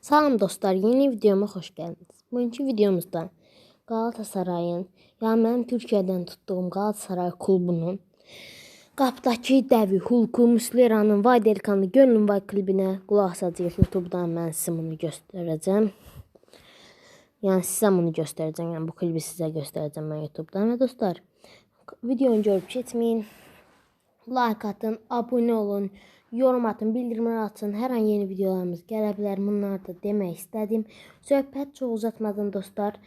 Salam dostlar, yeni videoma hoş geldiniz. Bugünkü videomuzda Galatasaray'ın, yani benim Türkiye'den tuttuğum Galatasaray klubunun qapdakı dəvi Hulku Muslera'nın Vay Delikanlı Gönlüm Vay klibinə qulaq asacağıq. YouTube'dan mən sizə bunu göstərəcəm. Yəni sizə bunu göstərəcəm. Yəni bu klibi sizə göstərəcəm mən YouTube'dan. Və dostlar, videonu görüb keçməyin. like atın, abone olun, yorum atın, bildirimler atın. Hər an yeni videolarımız gələ bilər. Bunları da demək istədim. Söhbət çox uzatmadan dostlar,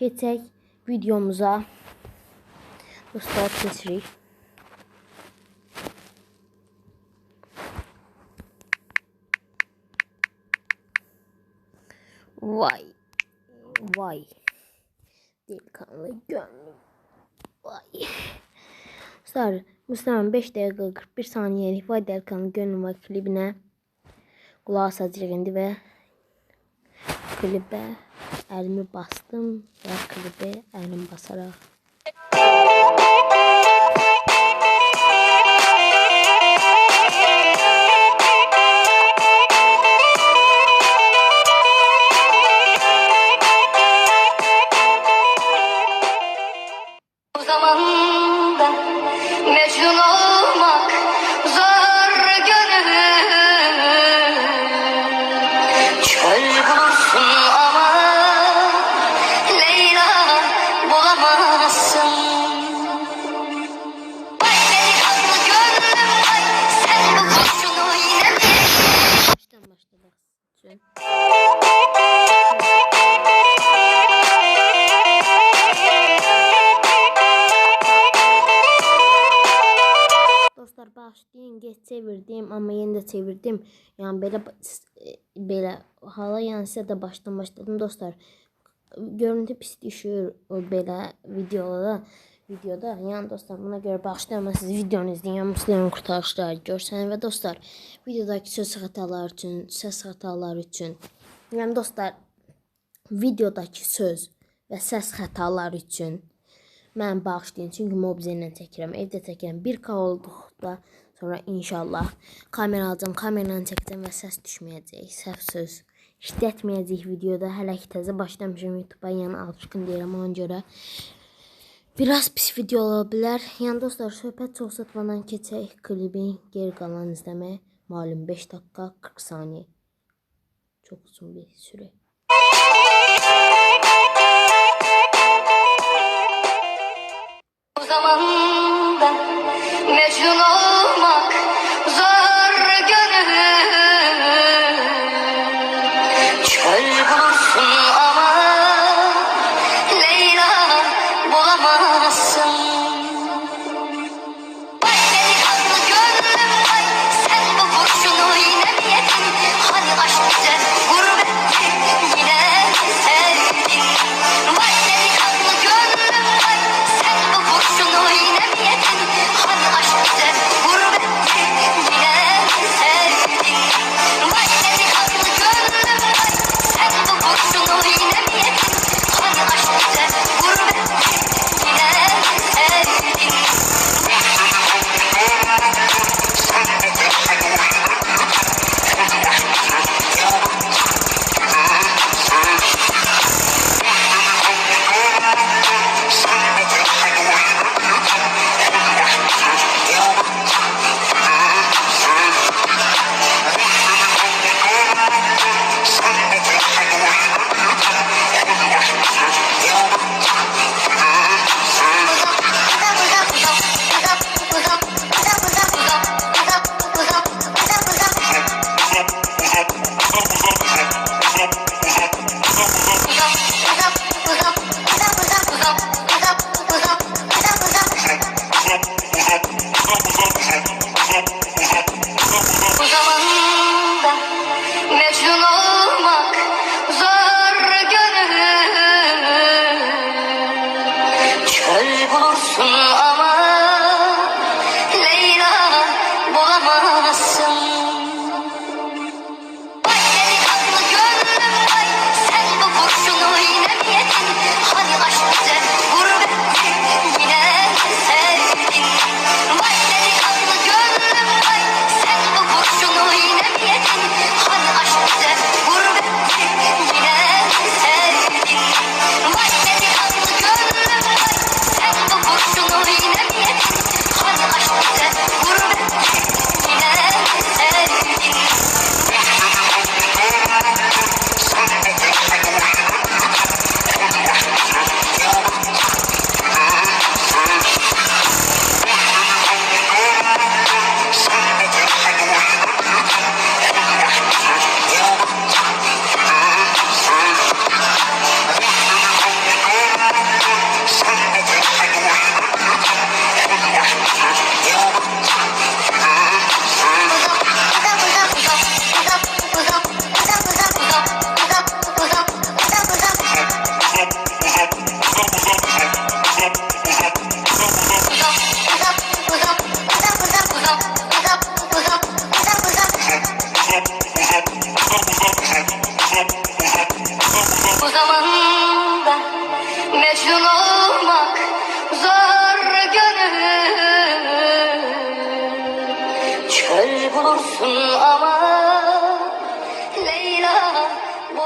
keçək videomuza. Dostlar, keçirik. Vay. Vay. Delikanlı gönlüm. Vay. Dostlar, Müslüman 5 dəqiqə 41 saniyəlik Vay Delikanlı gönlüm var klibinə qulaq asacağıq indi və klibə əlimi bastım və klibə əlim basaraq çevirdim amma yenə də çevirdim. Yəni belə e, belə hala yəni sizə də başdan başladım dostlar. Görüntü pis düşür o belə videoda. Yəni dostlar buna görə bağışlayın siz videonu izləyin, Müslüman qurtarışları görsənin və dostlar videodakı söz xətaları üçün, səs xətaları üçün. Yəni dostlar videodakı söz və səs xətaları üçün mən bağışlayın. Çünki mobizə ilə çəkirəm, evdə çəkirəm. 1K olduqda sonra inşallah kamera alacağam, kameranı çəkəcəm və səs düşməyəcək. Səhv söz işlətməyəcək videoda. Hələ ki təzə başlamışam YouTube-a, yəni alışqın deyirəm ona görə. Biraz pis video ola bilər. Yəni dostlar, söhbət çox satmadan keçək klibin geri qalan izləməyə. Malum 5 dəqiqə 40 saniyə. Çox uzun bir süre. O zamanda Mecnun olmak love.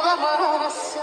مغرس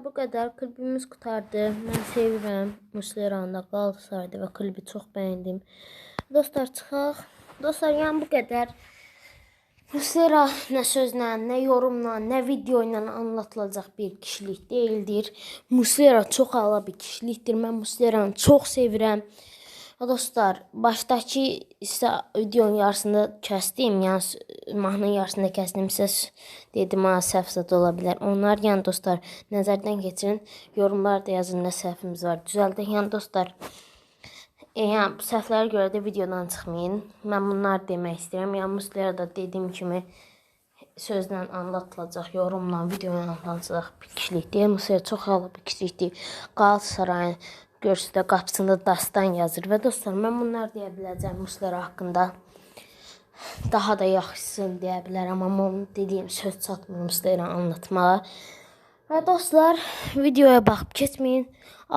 Bu qədər klibimiz qutardı. Mən sevirəm Musleranda Qalatasarayda və klibi çox bəyəndim. Dostlar çıxaq. Dostlar yəni bu qədər. Muslera nə sözlə, nə yorumla, nə video ilə anlatılacaq bir kişilik deyildir. Muslera çox ağla bir kişilikdir. Mən Musleranı çox sevirəm. Dostlar, başdakı isə videonun yarısında kəsdim, yəni mahnının yarısında kəsdimsə s- dedim ha səhv zad ola. Onlar yəni dostlar nəzərdən keçirin. Yorumlarda yazın nə səhvimiz var. Düzəldək. Yəni dostlar, e, yəni səhvlərə görə də videodan çıxmayın. Mən bunlar demək istəyirəm. Yəni Muslera da dediyim kimi sözlə anlatılacaq, yorumla, video ilə anlatılacaq bir kişilikdir. Muslera çox ağlı bir kişilikdir. Qalatasarayın görsüdə qapısında dastan yazır və dostlar mən bunlar deyə biləcəm Muslera haqqında. Daha da yaxşısını deyə bilərəm, amma onun dediyim söz çatmır Muslera anlatmağa. Və dostlar, videoya baxıb keçməyin.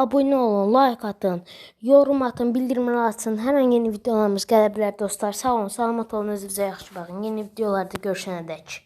Abunə olun, like atın, yorum atın, bildirimlər açın. Həmin yeni videolarımız gələ bilər dostlar. Sağ olun, salamat olun, özünüzə yaxşı baxın. Yeni videolarda görüşənədək.